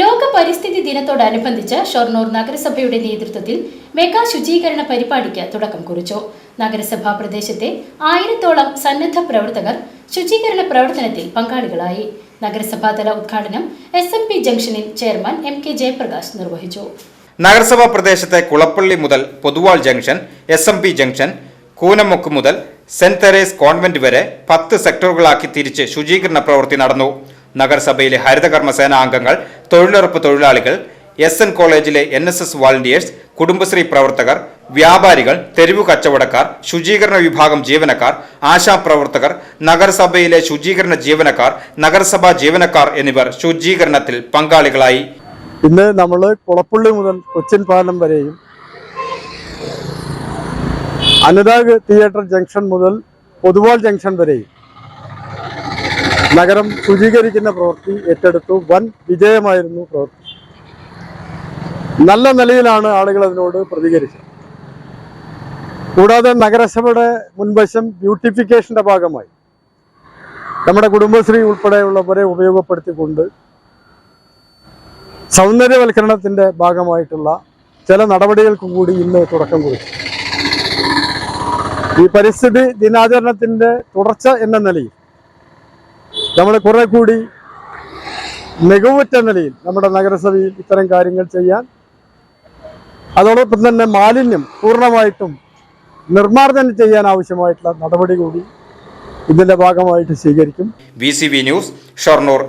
ലോക പരിസ്ഥിതി ദിനത്തോടനുബന്ധിച്ച് ഷൊർണൂർ നഗരസഭയുടെ നേതൃത്വത്തിൽ മെഗാ ശുചീകരണ പരിപാടിക്ക് തുടക്കം കുറിച്ചു. നഗരസഭാ പ്രദേശത്തെ ആയിരത്തോളം സന്നദ്ധ പ്രവർത്തകർ ശുചീകരണ പ്രവർത്തനത്തിൽ പങ്കാളികളായി. നഗരസഭാതല ഉദ്ഘാടനം എസ് എം പി ജംഗ്ഷനിൽ ചെയർമാൻ എം കെ ജയപ്രകാശ് നിർവഹിച്ചു. നഗരസഭാ പ്രദേശത്തെ കുളപ്പള്ളി മുതൽ Pothuval junction S M P junction Koonamukku മുതൽ സെന്റ് തെരേസ് കോൺവെന്റ് വരെ പത്ത് സെക്ടറുകളാക്കി തിരിച്ച് ശുചീകരണ പ്രവൃത്തി നടന്നു. നഗരസഭയിലെ ഹരിതകർമ്മസേന അംഗങ്ങൾ തൊഴിലുറപ്പ് തൊഴിലാളികൾ എസ് എൻ കോളേജിലെ N S S volunteers Kudumbashree പ്രവർത്തകർ വ്യാപാരികൾ തെരുവു കച്ചവടക്കാർ ശുചീകരണ വിഭാഗം ജീവനക്കാർ ആശാപ്രവർത്തകർ നഗരസഭയിലെ ശുചീകരണ ജീവനക്കാർ നഗരസഭാ ജീവനക്കാർ എന്നിവർ ശുചീകരണത്തിൽ പങ്കാളികളായി. ഇന്ന് നമ്മൾ കുളപ്പുള്ളി മുതൽ കൊച്ചിൻ പാലം വരെയും അനുരാഗ് തിയേറ്റർ ജംഗ്ഷൻ മുതൽ പൊതുവാൾ ജംഗ്ഷൻ വരെയും നഗരം ശുചീകരിക്കുന്ന പ്രവൃത്തി ഏറ്റെടുത്തു. വൻ വിജയമായിരുന്നു പ്രവൃത്തി. നല്ല നിലയിലാണ് ആളുകൾ അതിനോട് പ്രതികരിച്ചത്. കൂടാതെ നഗരസഭയുടെ മുൻവശം ബ്യൂട്ടിഫിക്കേഷന്റെ ഭാഗമായി. നമ്മുടെ കുടുംബശ്രീ ഉൾപ്പെടെയുള്ളവരെ ഉപയോഗപ്പെടുത്തിക്കൊണ്ട് സൗന്ദര്യവൽക്കരണത്തിന്റെ ഭാഗമായിട്ടുള്ള ചില നടപടികൾക്കും കൂടി ഇന്ന് തുടക്കം കുറിച്ചു. ഈ പരിസ്ഥിതി ദിനാചരണത്തിന്റെ തുടർച്ച എന്ന നിലയിൽ നമ്മൾ കുറെ കൂടി മികവുറ്റ നിലയിൽ നമ്മുടെ നഗരസഭയിൽ ഇത്തരം കാര്യങ്ങൾ ചെയ്യാൻ അതോടൊപ്പം തന്നെ മാലിന്യം പൂർണമായിട്ടും നിർമ്മാർജനം ചെയ്യാൻ ആവശ്യമായിട്ടുള്ള നടപടി കൂടി ഇതിന്റെ ഭാഗമായിട്ട് സ്വീകരിക്കും. V news Shoranur.